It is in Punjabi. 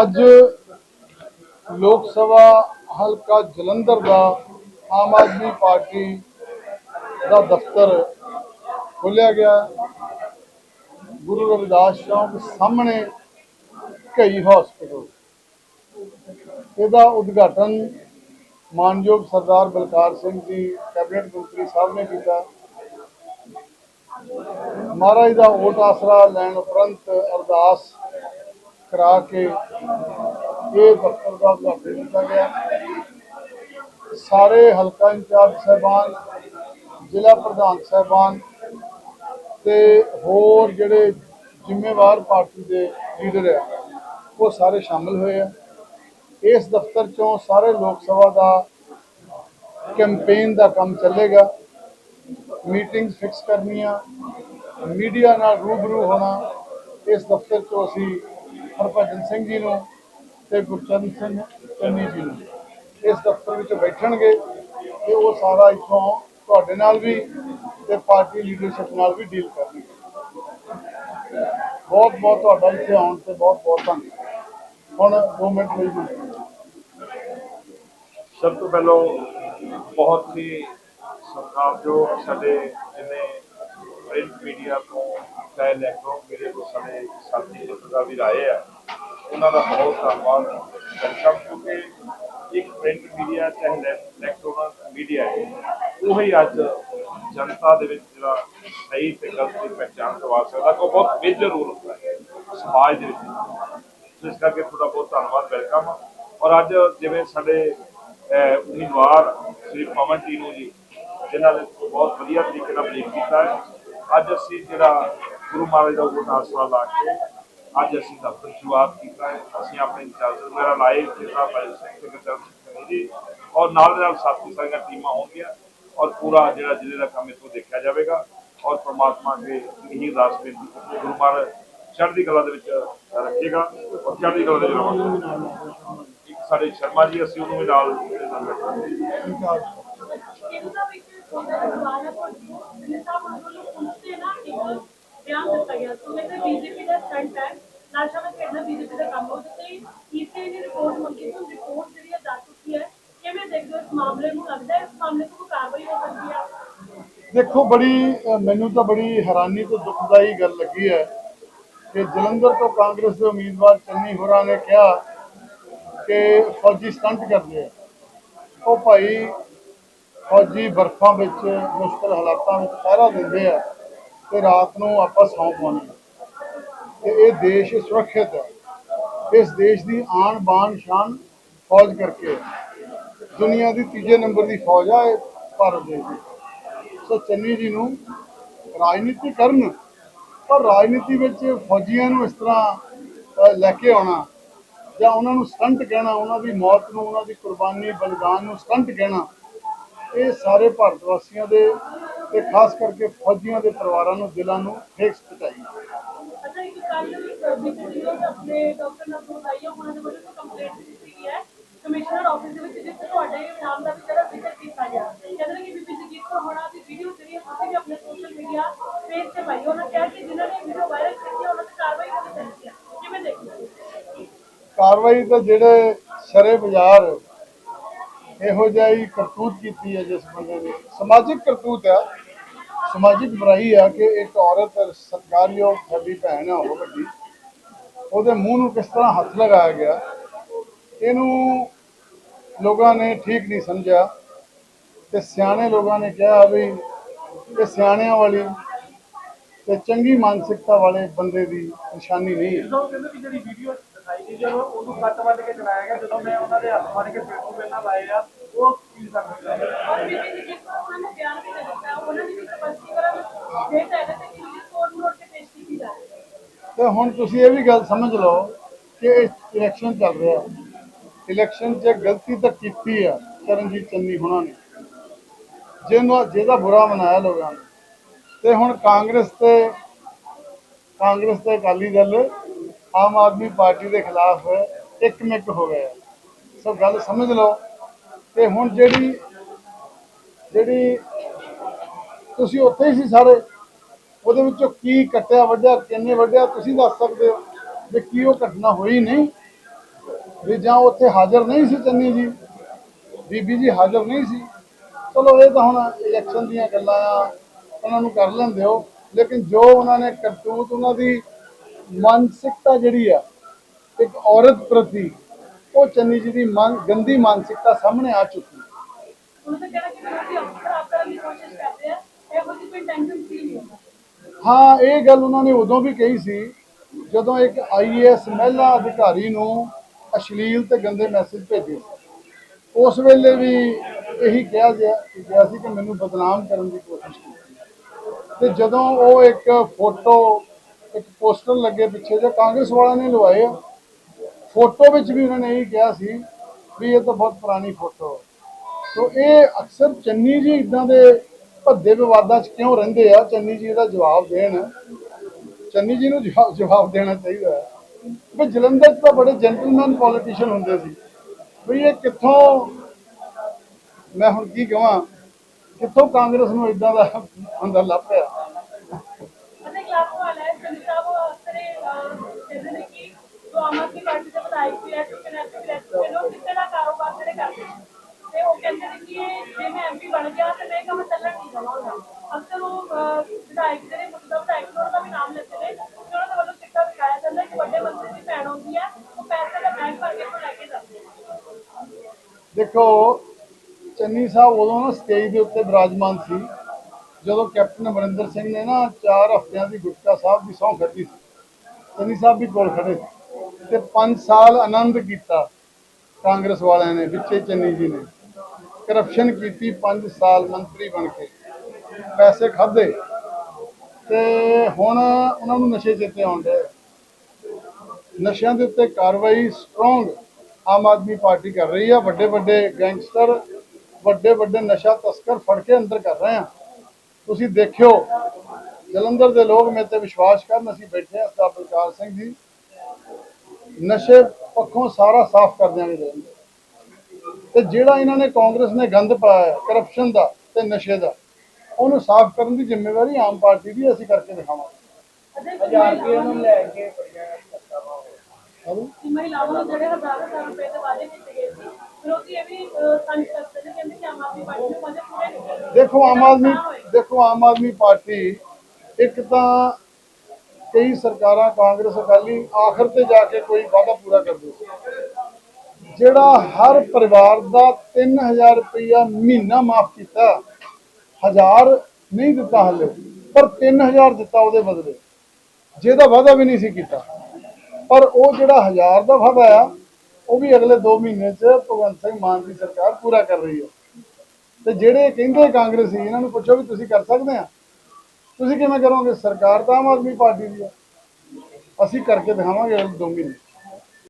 ਅੱਜ ਲੋਕ ਸਭਾ ਹਲਕਾ ਜਲੰਧਰ ਦਾ ਆਮ ਆਦਮੀ ਪਾਰਟੀ ਦਾ ਦਫ਼ਤਰ ਖੋਲਿਆ ਗਿਆ। ਗੁਰੂ ਰਵਿਦਾਸ ਚੌਂਕ ਸਾਹਮਣੇ ਕਈ ਹਸਪੀਟਲ ਇਹਦਾ ਉਦਘਾਟਨ ਮਾਨਯੋਗ ਸਰਦਾਰ ਬਲਕਾਰ ਸਿੰਘ ਜੀ, ਕੈਬਨਿਟ ਮੰਤਰੀ ਸਾਹਿਬ ਨੇ ਕੀਤਾ। ਮਹਾਰਾਜ ਦਾ ਓਟ ਆਸਰਾ ਲੈਣ ਉਪਰੰਤ ਅਰਦਾਸ ਕਰਾ ਕੇ ਇਹ ਦਫ਼ਤਰ ਦਾ ਉਦਘਾਟਨ ਕੀਤਾ ਗਿਆ। ਸਾਰੇ ਹਲਕਾ ਇੰਚਾਰਜ ਸਾਹਿਬਾਨ, ਜ਼ਿਲ੍ਹਾ ਪ੍ਰਧਾਨ ਸਾਹਿਬਾਨ ਤੇ ਹੋਰ ਜਿਹੜੇ ਜ਼ਿੰਮੇਵਾਰ ਪਾਰਟੀ ਦੇ ਲੀਡਰ ਆ, ਉਹ ਸਾਰੇ ਸ਼ਾਮਲ ਹੋਏ ਆ। ਇਸ ਦਫ਼ਤਰ ਚੋਂ ਸਾਰੇ ਲੋਕ ਸਭਾ ਦਾ ਕੈਂਪੇਨ ਦਾ ਕੰਮ ਚੱਲੇਗਾ। ਮੀਟਿੰਗ ਫਿਕਸ ਕਰਨੀਆਂ, ਮੀਡੀਆ ਨਾਲ ਰੂਬਰੂ ਹੋਣਾ, ਇਸ ਦਫ਼ਤਰ ਚੋਂ ਅਸੀਂ ਹਰਭਜਨ ਸਿੰਘ ਜੀ ਨੂੰ ਤੇ ਗੁਰਚਰਨ ਸਿੰਘ ਚੰਨੀ ਜੀ ਨੂੰ। ਇਸ ਦਫ਼ਤਰ ਵਿੱਚ ਬੈਠਣਗੇ ਤੇ ਉਹ ਸਾਰਾ ਇੱਥੋਂ ਤੁਹਾਡੇ ਨਾਲ ਵੀ ਤੇ ਪਾਰਟੀ ਲੀਡਰਸ਼ਿਪ ਨਾਲ ਵੀ ਡੀਲ ਕਰਨਗੇ। ਬਹੁਤ ਬਹੁਤ ਤੁਹਾਡਾ ਇੱਥੇ ਆਉਣ ਤੇ ਬਹੁਤ ਬਹੁਤ ਧੰਨਵਾਦ। ਹੁਣ 2 ਮਿੰਟ ਲਈ ਸਭ ਤੋਂ ਪਹਿਲਾਂ ਬਹੁਤ ਹੀ ਸਤਿਕਾਰਯੋਗ ਸਾਡੇ ਜਿੰਨੇ ਪ੍ਰਿੰਟ ਮੀਡੀਆ ਤੋਂ ਚਾਹੇ ਇਲੈਕਟ੍ਰੋਨਿਕ ਮੇਰੇ ਕੋਲ ਸਾਡੇ ਸਾਥੀ ਪੱਤਰਕਾਰ ਵੀ ਆਏ ਆ। ਉਹਨਾਂ ਦਾ ਬਹੁਤ ਧੰਨਵਾਦ। ਵੈਲਕਮ ਕਿਉਂਕਿ ਇੱਕ ਪ੍ਰਿੰਟ ਮੀਡੀਆ ਚਾਹੇ ਇਲੈਕਟ੍ਰੋਨਿਕ ਮੀਡੀਆ ਹੈ, ਉਹ ਹੀ ਅੱਜ ਜਨਤਾ ਦੇ ਵਿੱਚ ਜਿਹੜਾ ਸਹੀ ਤੇ ਗਲਤ ਦੀ ਪਹਿਚਾਣ ਕਰਵਾ ਸਕਦਾ ਕੋਈ ਬਹੁਤ ਮੇਜਰ ਰੋਲ ਹੁੰਦਾ ਹੈ ਸਮਾਜ ਦੇ ਵਿੱਚ। ਸੋ ਇਸ ਕਰਕੇ ਤੁਹਾਡਾ ਬਹੁਤ ਧੰਨਵਾਦ ਵੈਲਕਮ ਔਰ ਅੱਜ ਜਿਵੇਂ ਸਾਡੇ ਉਮੀਦਵਾਰ ਸ੍ਰੀ ਪਵਨ ਟੀਨੂ ਜੀ, ਜਿਨ੍ਹਾਂ ਨੇ ਬਹੁਤ ਵਧੀਆ ਤਰੀਕੇ ਨਾਲ ਬਰੀਕ ਕੀਤਾ ਹੈ, ਅੱਜ ਅਸੀਂ ਜਿਹੜਾ ਗੁਰੂ ਮਹਾਰਾਜ ਦਾ ਉਹ ਆਸਰਾ ਲਾ ਕੇ ਅੱਜ ਅਸੀਂ ਦਫ਼ਤਰ ਸ਼ੁਰੂਆਤ ਕੀਤਾ ਹੈ ਅਸੀਂ ਆਪਣੇ ਇੰਚਾਰਜ ਵਗੈਰਾ ਲਾਏ ਜਿਹੜਾ ਭਾਈ ਸਿੰਘ ਤੇ ਗੁਰਚਰਨ ਸਿੰਘ ਜੀ ਔਰ ਨਾਲ ਦੇ ਨਾਲ ਸਾਥੀ ਸਾਰੀਆਂ ਟੀਮਾਂ ਹੋਣਗੀਆਂ ਔਰ ਪੂਰਾ ਜਿਹੜਾ ਜ਼ਿਲ੍ਹੇ ਦਾ ਕੰਮ ਇਥੋਂ ਦੇਖਿਆ ਜਾਵੇਗਾ ਔਰ ਪ੍ਰਮਾਤਮਾ ਅੱਗੇ ਇਹੀ ਅਰਦਾਸ ਬੇਨਤੀ ਕਰਦੇ ਗੁਰੂ ਮਹਾਰਾਜ ਚੜ੍ਹਦੀ ਕਲਾ ਦੇ ਵਿੱਚ ਰੱਖੇਗਾ ਔਰ ਚੜ੍ਹਦੀ ਕਲਾ ਦੇ ਵਿੱਚ ਰਵਾਂਗੇ ਇੱਕ ਸਾਡੇ ਸ਼ਰਮਾ ਜੀ ਅਸੀਂ ਉਹਨੂੰ ਵੀ ਨਾਲ ਇਹਦੇ ਨਾਲ ਬੈਠਾਂਗੇ ਬਿਆਨ ਦਿੱਤਾ ਗਿਆ। ਸੋ ਮੈਂ ਬੀਜੇਪੀ ਦਾ ਸਟੰਟ ਹੈ। ਨਾਸ਼ਾ ਵਿੱਚ ਬੀਜੇਪੀ ਦਾ ਕੰਮ ਹੋ। ਜਿੱਤੇ ਈਸੇ ਦੀ ਰਿਪੋਰਟ ਮੰਗੀ ਸੀ ਰਿਪੋਰਟ ਜਿਹੜੀ ਹੈ ਜਾ ਚੁੱਕੀ ਹੈ। ਕਿਵੇਂ ਦੇਖਦੇ ਹੋ ਇਸ ਮਾਮਲੇ ਨੂੰ? ਲੱਗਦਾ ਹੈ ਇਸ ਮਾਮਲੇ ਤੋਂ ਕੋਈ ਕਾਰਵਾਈ ਹੋ ਸਕਦੀ ਹੈ? ਦੇਖੋ, ਬੜੀ ਮੈਨੂੰ ਤਾਂ ਬੜੀ ਹੈਰਾਨੀ ਤੇ ਦੁਖਦਾਈ ਗੱਲ ਲੱਗੀ ਹੈ ਕਿ ਜਲੰਧਰ ਤੋਂ ਕਾਂਗਰਸ ਦੇ ਉਮੀਦਵਾਰ ਚੰਨੀ ਹੋਰਾਂ ਨੇ ਕਿਹਾ ਕਿ ਫੌਜੀ ਸਟੰਟ ਕਰਦੇ ਆ। ਉਹ ਭਾਈ ਫੌਜੀ ਬਰਫਾਂ ਵਿੱਚ ਮੁਸ਼ਕਲ ਹਾਲਾਤਾਂ ਵਿੱਚ ਪਹਿਰਾ ਦਿੰਦੇ ਆ। ਤੇ ਰਾਤ ਨੂੰ ਆਪਾਂ ਸੌਂ ਪਾਉਂਦੇ ਆ ਤੇ ਇਹ ਦੇਸ਼ ਸੁਰੱਖਿਅਤ ਹੈ। ਇਸ ਦੇਸ਼ ਦੀ ਆਣ ਬਾਨ ਸ਼ਾਨ ਫੌਜ ਕਰਕੇ ਹੈ। ਦੁਨੀਆ ਦੀ ਤੀਜੇ ਨੰਬਰ ਦੀ ਫੌਜ ਆ ਇਹ ਭਾਰਤ ਦੇਸ਼ ਦੀ। ਸੋ ਚੰਨੀ ਜੀ ਨੂੰ ਰਾਜਨੀਤੀ ਕਰਨ, ਪਰ ਰਾਜਨੀਤੀ ਵਿੱਚ ਫੌਜੀਆਂ ਨੂੰ ਇਸ ਤਰ੍ਹਾਂ ਲੈ ਕੇ ਆਉਣਾ ਜਾਂ ਉਹਨਾਂ ਨੂੰ ਸਟੰਟ ਕਹਿਣਾ, ਉਹਨਾਂ ਦੀ ਮੌਤ ਨੂੰ, ਉਹਨਾਂ ਦੀ ਕੁਰਬਾਨੀ, ਬਲੀਦਾਨ ਨੂੰ ਸਟੰਟ ਕਹਿਣਾ, ਇਹ ਸਾਰੇ ਭਾਰਤ ਵਾਸੀਆਂ ਦੇ ਤੇ ਖਾਸ ਕਰਕੇ ਫੌਜੀਆਂ ਦੇ ਪਰਿਵਾਰਾਂ ਨੂੰ ਦਿਲਾਂ ਨੂੰ ਠੇਸ ਪਹੁੰਚਾਈ। ਅੱਛਾ ਇੱਕ ਕੱਲ ਬੀਜੇਪੀ ਦੇ ਆਪਣੇ ਡਾਕਟਰ ਨਵਜੋਤ ਆਈਆ ਉਹਨਾਂ ਦੇ ਵੱਲੋਂ ਕੰਪਲੇਂਟ ਦਿੱਤੀ ਹੈ। ਕਮਿਸ਼ਨਰ ਆਫਿਸ ਦੇ ਵਿੱਚ ਜਿੱਥੇ ਤੁਹਾਡੇ ਨਾਮ ਦਾ ਵੀ ਜਿਹੜਾ ਜ਼ਿਕਰ ਕੀਤਾ ਗਿਆ ਕਹਿੰਦੇ ਨੇ ਕਿ ਬੀਬੀ ਜਗੀਰ ਕੌਰ ਹੋਣਾ ਦੀ ਵੀਡੀਓ ਜਿਹੜੀ ਹੈ ਤੁਸੀਂ ਵੀ ਆਪਣੇ ਸੋਸ਼ਲ ਮੀਡੀਆ ਪੇਜ ਤੇ ਪਾਈ ਉਹਨਾਂ ਕਿਹਾ ਕਿ ਜਿਨ੍ਹਾਂ ਨੇ ਵੀਡੀਓ ਵਾਇਰਲ ਕੀਤੀ ਹੈ ਉਹਨਾਂ ਤੇ ਕਾਰਵਾਈ ਹੋਣੀ ਚਾਹੀਦੀ ਹੈ। ਕਿਵੇਂ ਦੇਖਦੇ ਹੋ? ਕਾਰਵਾਈ ਤਾਂ ਜਿਹੜੇ ਸ਼ਰੇ ਬਾਜ਼ਾਰ ਇਹੋ ਜਿਹਾ ਕਰਤੂਤ ਕੀਤੀ ਹੈ ਜਿਸ ਬੰਦੇ ਨੇ। ਸਮਾਜਿਕ ਕਰਤੂਤ ਹੈ ਸਮਾਜਿਕ ਬੁਰਾਈ ਆ ਕਿ ਇੱਕ ਔਰਤ ਸਤਿਕਾਰਯੋਗ ਸਾਡੀ ਭੈਣ ਆ ਉਹ ਵੱਡੀ ਉਹਦੇ ਮੂੰਹ ਨੂੰ ਕਿਸ ਤਰ੍ਹਾਂ ਹੱਥ ਲਗਾਇਆ ਗਿਆ ਇਹਨੂੰ ਲੋਕਾਂ ਨੇ ਠੀਕ ਨਹੀਂ ਸਮਝਿਆ ਤੇ ਸਿਆਣੇ ਲੋਕਾਂ ਨੇ ਕਿਹਾ ਵੀ ਇਹ ਸਿਆਣਿਆਂ ਵਾਲੀ ਤੇ ਚੰਗੀ ਮਾਨਸਿਕਤਾ ਵਾਲੇ ਬੰਦੇ ਦੀ ਨਿਸ਼ਾਨੀ ਨਹੀਂ ਹੈ। ਜਦੋਂ ਕਹਿੰਦੇ ਕਿ ਜਿਹੜੀ ਵੀਡੀਓ ਦਿਖਾਈ ਗਈ ਜਦੋਂ ਉਹਨੂੰ ਕੱਟ ਵੱਢ ਕੇ ਚਲਾਇਆ ਗਿਆ ਜਦੋਂ ਮੈਂ ਉਹਨਾਂ ਦੇ ਹੱਥ ਫੜ ਕੇ ਫੇਸਬੁੱਕ ਤੇ ਨਾਲ ਲਾਏ ਆ ਉਹ ਕੀ ਕਰ ਰਹੇ ਉਹਨਾਂ ਦੀ ਸਪਸ਼ਟੀਕਰਨ ਦੇ ਤਾਂ ਇਹਦੇ ਕਿ ਕੋਰਟ ਨੂੰ ਕੇ ਪੇਸ਼ ਕੀਤੀ ਜਾ ਰਹੀ। ਹੈ ਤੇ ਹੁਣ ਤੁਸੀਂ ਇਹ ਵੀ ਗੱਲ ਸਮਝ ਲਓ ਕਿ ਇਲੈਕਸ਼ਨ ਚੱਲ ਰਿਹਾ। ਇਲੈਕਸ਼ਨ 'ਚ ਗਲਤੀ ਤਾਂ ਕੀਤੀ ਆ ਚਰਨਜੀਤ ਚੰਨੀ ਹੁਣਾਂ ਨੇ। ਜਿਹਨੂੰ ਜਿਹਦਾ ਬੁਰਾ ਮਨਾਇਆ ਲੋਕਾਂ ਨੇ। ਤੇ ਹੁਣ ਕਾਂਗਰਸ ਤੇ ਕਾਂਗਰਸ ਤੇ ਅਕਾਲੀ ਦਲ ਆਮ ਆਦਮੀ ਪਾਰਟੀ ਦੇ ਖਿਲਾਫ ਇੱਕਮਿਕ ਹੋ ਗਏ ਆ। ਸੋ ਗੱਲ ਸਮਝ ਲਓ। ਤੇ ਹੁਣ ਜਿਹੜੀ ਜਿਹੜੀ ਤੁਸੀਂ ਉੱਥੇ ਹੀ ਸੀ ਸਾਰੇ। ਉਹਦੇ ਵਿੱਚੋਂ ਕੀ ਕੱਟਿਆ ਵੱਢਿਆ, ਕਿੰਨੇ ਵੱਢਿਆ, ਤੁਸੀਂ ਦੱਸ ਸਕਦੇ ਹੋ ਵੀ ਕੀ ਉਹ ਘਟਨਾ ਹੋਈ ਨਹੀਂ। ਵੀ ਜਾਂ ਉੱਥੇ ਹਾਜ਼ਰ ਨਹੀਂ ਸੀ ਚੰਨੀ ਜੀ। ਬੀਬੀ ਜੀ ਹਾਜ਼ਰ ਨਹੀਂ ਸੀ। ਚਲੋ, ਇਹ ਤਾਂ ਹੁਣ ਇਲੈਕਸ਼ਨ ਦੀਆਂ ਗੱਲਾਂ ਆ, ਉਹਨਾਂ ਨੂੰ ਕਰ ਲੈਂਦੇ ਹੋ। ਲੇਕਿਨ ਜੋ ਉਹਨਾਂ ਨੇ ਕਰਤੂਤ, ਉਹਨਾਂ ਦੀ ਮਾਨਸਿਕਤਾ ਜਿਹੜੀ ਆ, ਇੱਕ ਔਰਤ ਪ੍ਰਤੀ, ਉਹ ਚੰਨੀ ਜੀ ਦੀ ਮਨ, ਗੰਦੀ ਮਾਨਸਿਕਤਾ ਸਾਹਮਣੇ ਆ ਚੁੱਕੀ। ਹੈ ਉਹਨਾਂ ਦਾ ਕਹਿਣਾ ਕਿ ਤੁਸੀਂ ਅਫਸਰ ਆਪ ਕਰਨ ਦੀ ਕੋਸ਼ਿਸ਼ ਕਰਦੇ ਆ। ਹਾਂ, ਇਹ ਗੱਲ ਉਹਨਾਂ ਨੇ ਉਦੋਂ ਵੀ ਕਹੀ ਸੀ, ਜਦੋਂ ਇੱਕ ਆਈਏਐਸ ਮਹਿਲਾ ਅਧਿਕਾਰੀ ਨੂੰ ਅਸ਼ਲੀਲ ਤੇ ਗੰਦੇ ਮੈਸੇਜ ਭੇਜੇ। ਉਸ ਵੇਲੇ ਵੀ ਇਹੀ ਕਿਹਾ ਗਿਆ ਗਿਆ ਸੀ ਕਿ ਮੈਨੂੰ ਬਦਨਾਮ ਕਰਨ ਦੀ ਕੋਸ਼ਿਸ਼ ਕੀਤੀ। ਤੇ ਜਦੋਂ ਉਹ ਇੱਕ ਫੋਟੋ, ਇੱਕ ਪੋਸਟਰ ਲੱਗੇ ਪਿੱਛੇ ਜੇ ਕਾਂਗਰਸ ਵਾਲਿਆਂ ਨੇ ਲਵਾਏ ਫੋਟੋ ਵਿੱਚ ਵੀ ਉਹਨਾਂ ਨੇ ਇਹੀ ਕਿਹਾ ਸੀ ਵੀ ਇਹ ਤਾਂ ਬਹੁਤ ਪੁਰਾਣੀ ਫੋਟੋ ਹੈ ਸੋ ਇਹ ਅਕਸਰ ਚੰਨੀ ਜੀ ਇਦਾਂ ਦੇ ਭੱਦੇ ਵਿਵਾਦਾਂ 'ਚ ਕਿਉਂ ਰਹਿੰਦੇ ਆ? ਚੰਨੀ ਜੀ ਇਹਦਾ ਜਵਾਬ ਦੇਣ। ਚੰਨੀ ਜੀ ਨੂੰ ਜਵਾਬ ਦੇਣਾ ਚਾਹੀਦਾ ਹੈ। ਵੀ ਜਲੰਧਰ 'ਚ ਤਾਂ ਬੜੇ ਜੈਂਟਲਮੈਨ ਪੋਲੀਟੀਸ਼ੀਅਨ ਹੁੰਦੇ ਸੀ। ਵੀ ਇਹ ਕਿੱਥੋਂ ਮੈਂ ਹੁਣ ਕੀ ਕਹਾਂ? ਕਿੱਥੋਂ ਕਾਂਗਰਸ ਨੂੰ ਇਦਾਂ ਦਾ ਅੰਦਰ ਲੱਭ ਪਿਆ? ਦੇਖੋ, ਚੰਨੀ ਸਾਹਿਬ ਉਦੋਂ ਨਾ ਸਟੇਜ ਦੇ ਉੱਤੇ ਵਿਰਾਜਮਾਨ ਸੀ, ਜਦੋਂ ਕੈਪਟਨ ਅਮਰਿੰਦਰ ਸਿੰਘ ਨੇ ਨਾ 4 ਹਫ਼ਤਿਆਂ ਦੀ ਗੁਟਕਾ ਸਾਹਿਬ ਦੀ ਸਹੁੰ ਖਾਧੀ ਸੀ। ਚੰਨੀ ਸਾਹਿਬ ਵੀ ਕੋਲ ਖੜੇ ਸੀ ਤੇ 5 ਸਾਲ ਆਨੰਦ ਕੀਤਾ ਕਾਂਗਰਸ ਵਾਲਿਆਂ ਨੇ, ਵਿੱਚੇ ਚੰਨੀ ਜੀ ਨੇ। ਕਰਪਸ਼ਨ ਕੀਤੀ 5 ਸਾਲ ਮੰਤਰੀ ਬਣ ਕੇ। ਪੈਸੇ ਖਾਦੇ ਤੇ ਹੁਣ ਉਹਨਾਂ ਨੂੰ ਨਸ਼ੇ ਚੇਤੇ ਆਉਂਦੇ ਨਸ਼ਿਆਂ ਦੇ ਉੱਤੇ ਕਾਰਵਾਈ ਸਟਰੋਂਗ ਆਮ ਆਦਮੀ ਪਾਰਟੀ ਕਰ ਰਹੀ ਆ ਵੱਡੇ ਵੱਡੇ ਗੈਂਗਸਟਰ ਵੱਡੇ ਵੱਡੇ ਨਸ਼ਾ ਤਸਕਰ ਫੜ ਕੇ ਅੰਦਰ ਕਰ ਰਹੇ ਆ। ਤੁਸੀਂ ਦੇਖਿਓ ਜਲੰਧਰ ਦੇ ਲੋਕ ਮੇਰੇ ਤੇ ਵਿਸ਼ਵਾਸ ਕਰਨ ਅਸੀਂ ਬੈਠੇ ਆ ਸਰਦਾਰ ਬਲਕਾਰ ਸਿੰਘ ਜੀ। ਨਸ਼ੇ ਪੱਖੋਂ ਸਾਰਾ ਸਾਫ਼ ਕਰ ਦਿਆਂਗੇ ਜਲੰਧਰ। ਤੇ ਜਿਹੜਾ ਇਹਨਾਂ ਨੇ ਕਾਂਗਰਸ ਨੇ ਗੰਦ ਪਾਇਆ ਕਰਪਸ਼ਨ ਦਾ ਤੇ ਨਸ਼ੇ ਦਾ ਉਹਨੂੰ ਸਾਫ਼ ਕਰਨ ਦੀ ਜ਼ਿੰਮੇਵਾਰੀ ਆਮ ਪਾਰਟੀ ਦੀ ਅਸੀਂ ਕਰਕੇ ਦਿਖਾਵਾਂਗੇ। ਅਤੇ ਹਜ਼ਾਰ ਰੁਪਏ ਨੂੰ ਲੈ ਕੇ ਬੜੀਆਂ ਧੱਕਾਵਾਂ ਹੋਈਆਂ ਹੈਲੋ? ਕਿ ਮਹਿਲਾਵਾਂ ਨੂੰ ਜਿਹੜੇ ਹਜ਼ਾਰ ਹਜ਼ਾਰ ਰੁਪਏ ਦੇ ਵਾਅਦੇ ਕੀਤੇ ਗਏ ਸੀ ਵਿਰੋਧੀ ਇਹ ਵੀ ਅਹ, ਸੰਜ ਕਰਦੇ ਨੇ ਕਹਿੰਦੇ ਕਿ ਆਮ ਆਦਮੀ ਪਾਰਟੀ ਨੂੰ ਵਾਅਦੇ ਪੂਰੇ ਨਹੀਂ ਕੀਤੇ ਦੇਖੋ ਆਮ ਆਦਮੀ ਦੇਖੋ ਆਮ ਆਦਮੀ ਪਾਰਟੀ ਇੱਕ ਤਾਂ ਕਈ ਸਰਕਾਰਾਂ ਕਾਂਗਰਸ ਅਕਾਲੀ ਆਖਰ ਤੇ ਜਾ ਕੇ ਕੋਈ ਵਾਅਦਾ ਪੂਰਾ ਕਰਦੀ ਸੀ। ਜਿਹੜਾ ਹਰ ਪਰਿਵਾਰ ਦਾ 3000 ਰੁਪਇਆ ਮਹੀਨਾ ਮਾਫ ਕੀਤਾ ਹਜ਼ਾਰ ਨਹੀਂ ਦਿੱਤਾ ਹਲੇ ਪਰ 3000 ਦਿੱਤਾ ਉਹਦੇ ਬਦਲੇ। ਜਿਹਦਾ ਵਾਅਦਾ ਵੀ ਨਹੀਂ ਸੀ ਕੀਤਾ। ਪਰ ਉਹ ਜਿਹੜਾ ਹਜ਼ਾਰ ਦਾ ਵਾਅਦਾ ਆ ਉਹ ਵੀ ਅਗਲੇ 2 ਮਹੀਨੇ ਚ ਭਗਵੰਤ ਸਿੰਘ ਮਾਨ ਦੀ ਸਰਕਾਰ ਪੂਰਾ ਕਰ ਰਹੀ ਹੈ। ਤੇ ਜਿਹੜੇ ਕਹਿੰਦੇ ਕਾਂਗਰਸੀ, ਇਹਨਾਂ ਨੂੰ ਪੁੱਛੋ ਵੀ ਤੁਸੀਂ ਕਰ ਸਕਦੇ ਆ? ਤੁਸੀਂ ਕਿਵੇਂ ਕਰੋਗੇ? ਸਰਕਾਰ ਤਾਂ ਆਮ ਆਦਮੀ ਪਾਰਟੀ ਦੀ ਆ। ਅਸੀਂ ਕਰਕੇ ਦਿਖਾਵਾਂਗੇ ਅਗਲੇ ਦੋ ਮਹੀਨੇ।